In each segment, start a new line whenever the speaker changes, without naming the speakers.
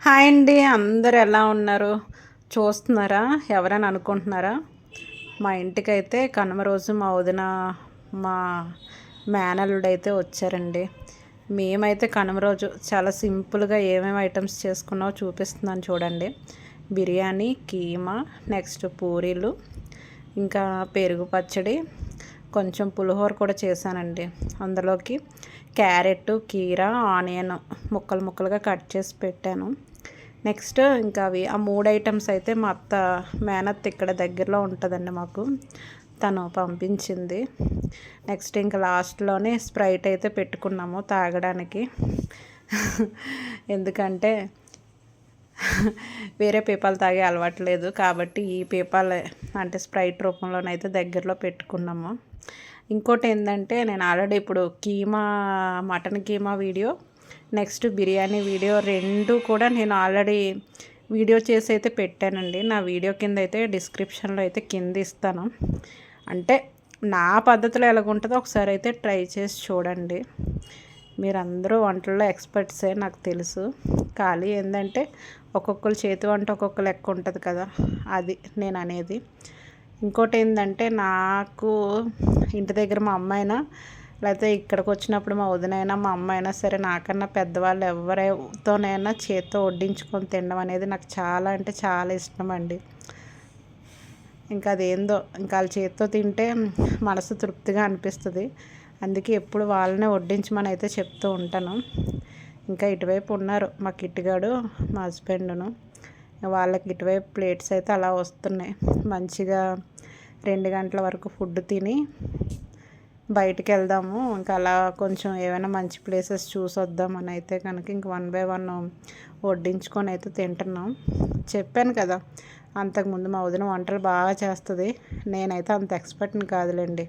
Hi అండి అందరు ఎలా ఉన్నారు? చూస్తున్నారా? ఎవరైనా అనుకుంటున్నారా? మా ఇంటికి అయితే కనుమ రోజు మా వదిన మా మేనల్లుడు అయితే వచ్చారండి. మేమైతే కనుమ రోజు చాలా సింపుల్గా ఏమేమి ఐటమ్స్ చేసుకున్నావో చూపిస్తున్నాను చూడండి. బిర్యానీ కీమా నెక్స్ట్ పూరీలు ఇంకా పెరుగు పచ్చడి కొంచెం పులిహోర కూడా చేశానండి. అందులోకి క్యారెట్ కీర ఆనియన్ ముక్కలు ముక్కలుగా కట్ చేసి పెట్టాను. నెక్స్ట్ ఇంకా అవి ఆ మూడు ఐటమ్స్ అయితే మా అత్త మేనత్ ఇక్కడ దగ్గరలో ఉంటుందండి మాకు. తను పంపించింది. నెక్స్ట్ ఇంకా లాస్ట్లోనే స్ప్రైట్ అయితే పెట్టుకున్నాము తాగడానికి. ఎందుకంటే వేరే పీపాలు తాగే అలవాటు లేదు కాబట్టి ఈ పీపాలు అంటే స్ప్రైట్ రూపంలోనైతే దగ్గరలో పెట్టుకున్నాము. ఇంకోటి ఏంటంటే నేను ఆల్రెడీ ఇప్పుడు keema mutton keema video next biryani video రెండు కూడా నేను ఆల్రెడీ వీడియో చేసి అయితే పెట్టానండి. నా వీడియో కింద అయితే డిస్క్రిప్షన్లో అయితే కింద ఇస్తాను. అంటే నా పద్ధతిలో ఎలాగుంటుందో ఒకసారి అయితే ట్రై చేసి చూడండి. మీరందరూ వంటల్లో ఎక్స్పర్ట్సే నాకు తెలుసు. ఖాళీ ఏంటంటే ఒక్కొక్కరు చేతి వంట ఒక్కొక్క లెక్క ఉంటుంది కదా అది నేను అనేది ఇంకోటి ఏంటంటే నాకు ఇంటి దగ్గర మా అమ్మాయినా లేకపోతే ఇక్కడికి వచ్చినప్పుడు మా వదినైనా మా అమ్మ అయినా సరే నాకన్నా పెద్దవాళ్ళు ఎవరితోనైనా చేత్తో వడ్డించుకొని తినడం అనేది నాకు చాలా అంటే చాలా ఇష్టం అండి ఇంకా అదేందో ఇంకా వాళ్ళ చేత్తో తింటే మనసు తృప్తిగా అనిపిస్తుంది. అందుకే ఎప్పుడు వాళ్ళనే వడ్డించమని అయితే చెప్తూ ఉంటాను. ఇంకా ఇటువైపు ఉన్నారు మా కిట్టిగాడు మా హస్బెండ్ను. వాళ్ళకి ఇటువైపు ప్లేట్స్ అయితే అలా వస్తున్నాయి. మంచిగా రెండు గంటల వరకు ఫుడ్ తిని బయటికి వెళ్దాము. ఇంకా అలా కొంచెం ఏమైనా మంచి ప్లేసెస్ చూసొద్దామని అయితే కనుక ఇంక వన్ బై వన్ వడ్డించుకొని అయితే తింటున్నాం. చెప్పాను కదా అంతకుముందు మా వదిన వంటలు బాగా చేస్తుంది. నేనైతే అంత ఎక్స్పర్ట్ని కాదులేండి.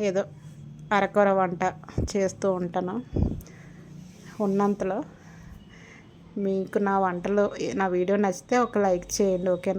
ఏదో అరకొర వంట చేస్తూ ఉంటాను. ఉన్నంతలో మీకు నా వంటలు నా వీడియో నచ్చితే ఒక లైక్ చేయండి ఓకేనా?